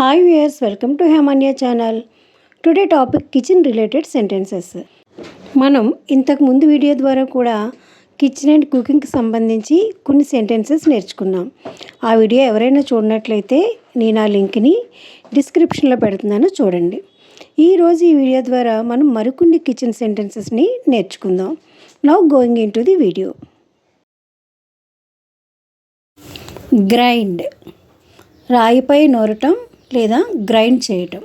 Hi viewers welcome to Hemanya channel today topic kitchen related sentences మనం ఇంతకు ముందు video ద్వారా కూడా కిచెన్ అండ్ కుకింగ్కి సంబంధించి కొన్ని సెంటెన్సెస్ నేర్చుకున్నాం. ఆ వీడియో ఎవరైనా చూడనట్లయితే నేను ఆ లింక్ని డిస్క్రిప్షన్లో పెడుతున్నాను చూడండి. ఈరోజు ఈ వీడియో ద్వారా మనం మరికొన్ని కిచెన్ సెంటెన్సెస్ని నేర్చుకుందాం. Now going into the video grind రాయిపై నూరటం లేదా గ్రైండ్ చేయటం.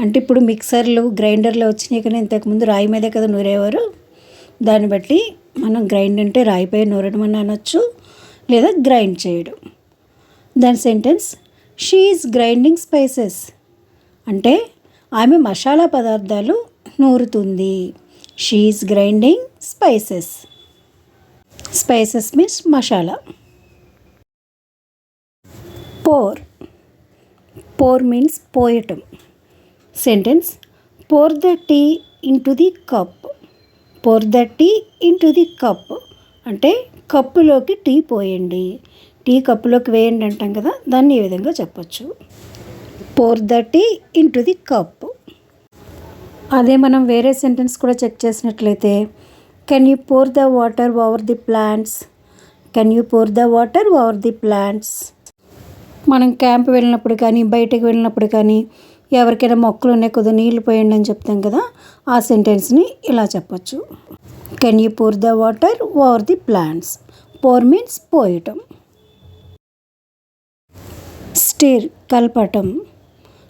అంటే ఇప్పుడు మిక్సర్లు గ్రైండర్లు వచ్చినాయి కానీ ఇంతకుముందు రాయి మీదే కదా నూరేవారు? దాన్ని బట్టి మనం గ్రైండ్ అంటే రాయిపై నూరడం అని అనొచ్చు లేదా గ్రైండ్ చేయడం. దాని sentence she is grinding spices అంటే ఆమె మసాలా పదార్థాలు నూరుతుంది. She is grinding spices spices means masala. Pour pour means పోయటం sentence pour the tea into the cup pour the tea into the cup అంటే కప్పులోకి టీ పోయండి. టీ కప్పులోకి వేయండి అంటాం కదా దాన్ని ఈ విధంగా చెప్పచ్చు. Pour the tea into the cup అదే మనం వేరే సెంటెన్స్ కూడా చెక్ చేసినట్లయితే can you pour the water over the plants can you pour the water over the plants మనం క్యాంప్ వెళ్ళినప్పుడు కానీ బయటకు వెళ్ళినప్పుడు కానీ ఎవరికైనా మొక్కలు ఉన్నాయి కొద్దిగా నీళ్ళు పోయండి అని చెప్తాం కదా ఆ సెంటెన్స్ని ఇలా చెప్పచ్చు. Can you pour the water over the plants pour means పోయటం. Stir కలపటం.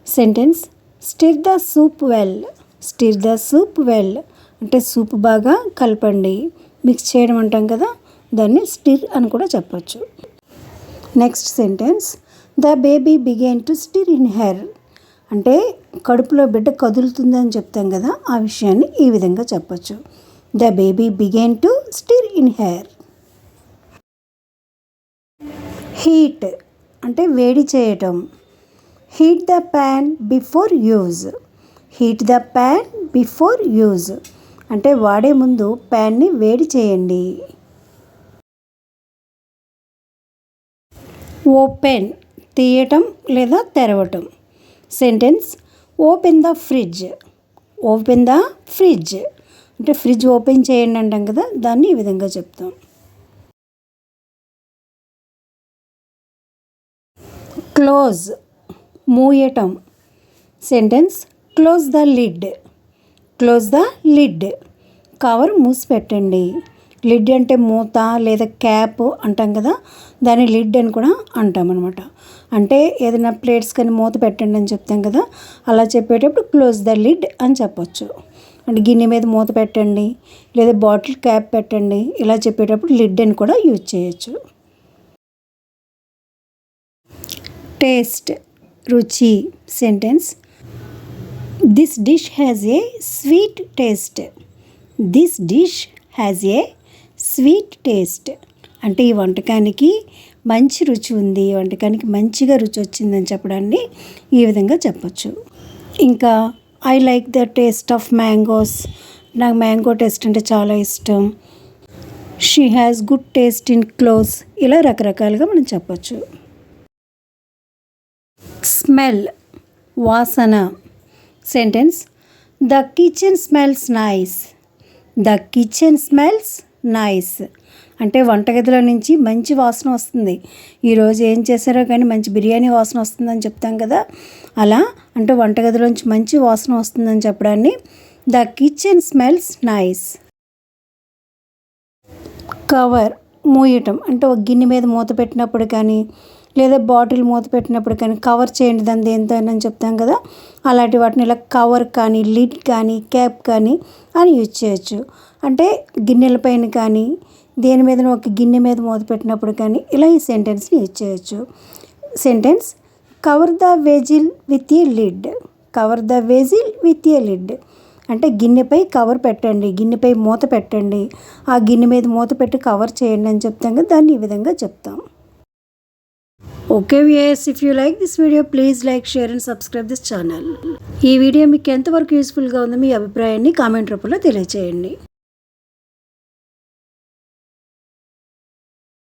Sentence stir the soup well stir the soup well అంటే సూప్ బాగా కలపండి. మిక్స్ చేయడం అంటాం కదా దాన్ని స్టిర్ అని కూడా చెప్పచ్చు. Next sentence the baby began to stir in her అంటే కడుపులో బిడ్డ కదులుతుందని చెప్తాం కదా ఆ విషయాన్ని ఈ విధంగా చెప్పచ్చు. The baby began to stir in her heat అంటే వేడి చేయటం. Heat the pan before use. Heat the pan before use. అంటే వాడే ముందు ప్యాన్ని వేడి చేయండి. ఓపెన్ తీయటం లేదా తెరవటం. Sentence open the fridge. Open the fridge. అంటే ఫ్రిడ్జ్ ఓపెన్ చేయండి అంటాం కదా దాన్ని ఈ విధంగా చెప్తాం. Close. మూయటం. Sentence close the lid. Close the lid. Cover మూసి పెట్టండి లిడ్ అంటే మూత లేదా క్యాప్ అంటాం కదా దాన్ని లిడ్ అని కూడా అంటాం అనమాట అంటే ఏదైనా ప్లేట్స్ కానీ మూత పెట్టండి అని చెప్తాం కదా అలా చెప్పేటప్పుడు క్లోజ్ ద లిడ్ అని చెప్పొచ్చు. అంటే గిన్నె మీద మూత పెట్టండి లేదా బాటిల్ క్యాప్ పెట్టండి ఇలా చెప్పేటప్పుడు లిడ్ అని కూడా యూజ్ చేయొచ్చు. టేస్ట్ రుచి sentence. This dish has a sweet taste this dish has a sweet taste. అంటే ఈ వంటకానికి మంచి రుచి ఉంది ఈ వంటకానికి మంచిగా రుచి వచ్చిందని చెప్పడాన్ని ఈ విధంగా చెప్పచ్చు. ఇంకా I like the taste of mangoes నాకు మ్యాంగో టేస్ట్ అంటే చాలా ఇష్టం. She has good taste in clothes ఇలా రకరకాలుగా మనం చెప్పచ్చు. స్మెల్ వాసన. Sentence the kitchen smells nice the kitchen smells nice అంటే వంటగదిలో నుంచి మంచి వాసన వస్తుంది. ఈరోజు ఏం చేశారో కానీ మంచి బిర్యానీ వాసన వస్తుందని చెప్తాం కదా. అలా అంటే వంటగదిలోంచి మంచి వాసన వస్తుందని చెప్పడాన్ని the kitchen smells nice. Cover మూయటం అంటే ఒక గిన్నె మీద మూత పెట్టినప్పుడు కానీ లేదా బాటిల్ మూత పెట్టినప్పుడు కానీ కవర్ చేయండి దాని దేంతో అని చెప్తాం కదా. అలాంటి వాటిని ఇలా కవర్ కానీ లిడ్ కానీ క్యాప్ కానీ అని యూజ్ చేయొచ్చు. అంటే గిన్నెల పైన కానీ దేని మీద ఒక గిన్నె మీద మూత పెట్టినప్పుడు కానీ ఇలా ఈ సెంటెన్స్ని యూజ్ చేయొచ్చు. Sentence cover the vessel with a lid cover the vessel with a lid అంటే గిన్నెపై కవర్ పెట్టండి గిన్నెపై మూత పెట్టండి. ఆ గిన్నె మీద మూత పెట్టి కవర్ చేయండి అని చెప్తాం కదా దాన్ని ఈ విధంగా చెప్తాం. Okay viewers if you like this video please like share and subscribe this channel ఈ వీడియో మీకు ఎంతవరకు యూస్ఫుల్గా ఉందో మీ అభిప్రాయాన్ని కామెంట్ రూపంలో తెలియచేయండి.